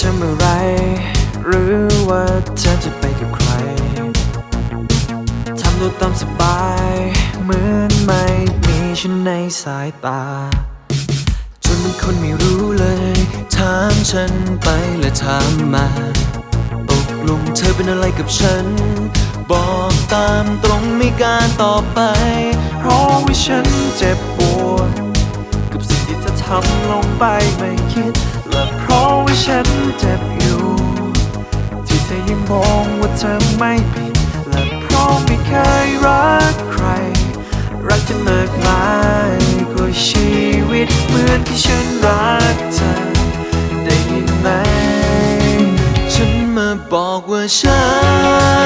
ทำอะไร หรือว่าเธอจะไปกับใคร ทำตัวตามสบาย เหมือนไม่มีฉันในสายตา จนเป็นคนไม่รู้เลย ถามฉันไปและถามมาตกลงเธอเป็นอะไรกับฉัน บอกตามตรงไม่การต่อไป เพราะว่าฉันเจ็บปวด กับสิ่งที่เธอทำลงไปไม่คิดและเพราะ ว่าฉันเจ็บอยู่ ที่เธอยังมองว่าเธอไม่ผิด และเพราะไม่เคยรักใคร รักจะมากมายกว่าชีวิตเหมือนที่ฉันรักเธอ ได้ยินไหม ฉันมาบอกว่าฉัน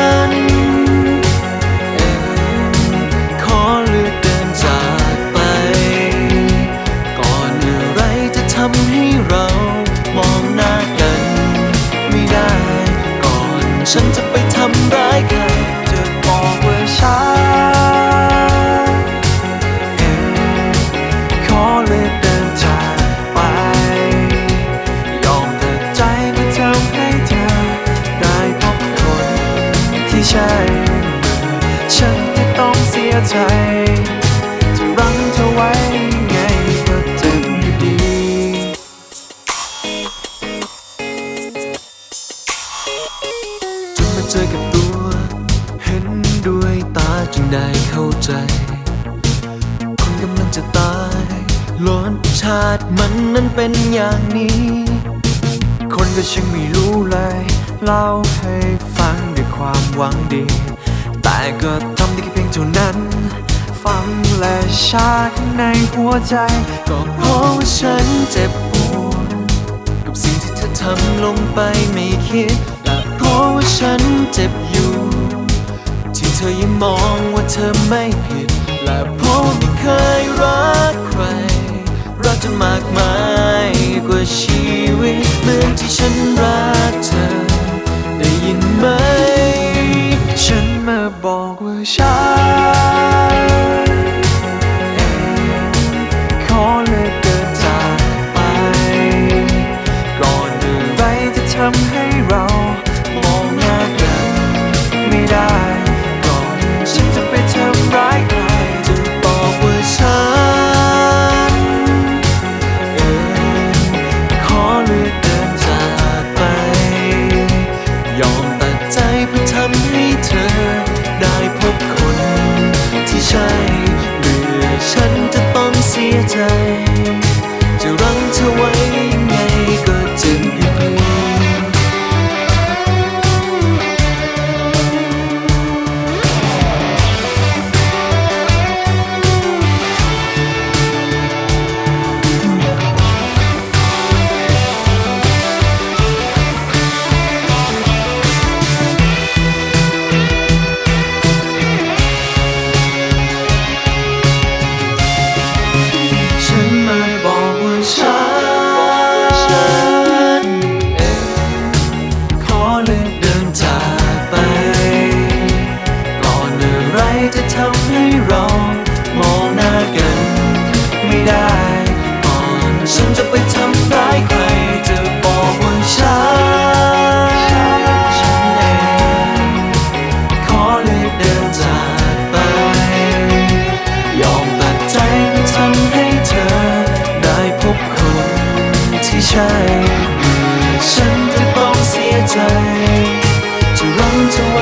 ฉันจะไปทำร้ายใครจะบอกว่าฉันขอเลือกเดินจากไป ยอมเปิดใจเพื่อทำให้เธอ ได้พบคนที่ใช่ ฉันจะต้องเสียใจ เจอกับตัว เห็นด้วยตาจึงได้เข้าใจ คนกำลังจะตายรสชาติมันนั้นเป็นอย่างนี้ คนก็ช่างไม่รู้เลยเล่าให้ฟังด้วยความหวังดี แต่ก็ทำได้แค่เพียงเท่านั้น ฟังและชาข้างในหัวใจ ก็เพราะว่าฉันเจ็บปวดกับสิ่งที่เธอทำลงไปไม่คิดและ ธอยังมองว่าเธอไม่ผิด และผมไม่เคยรักใคร รักจนมากมายกว่าชีวิตเหมือนที่ฉันรักเธอ ได้ยินไหม ฉันมาบอกว่าฉัน ฉันจะต้องเสียใจ จะทำให้เรามองหน้ากัน ไม่ได้ก่อนฉันจะไปทำร้ายใครจะบอกว่าฉันฉันเองขอเลือกเดินจากไป ยอมตัดใจไม่ทำให้เธอได้พบคนที่ใช่ฉันจะต้องเสียใจ จะรังเธอไว้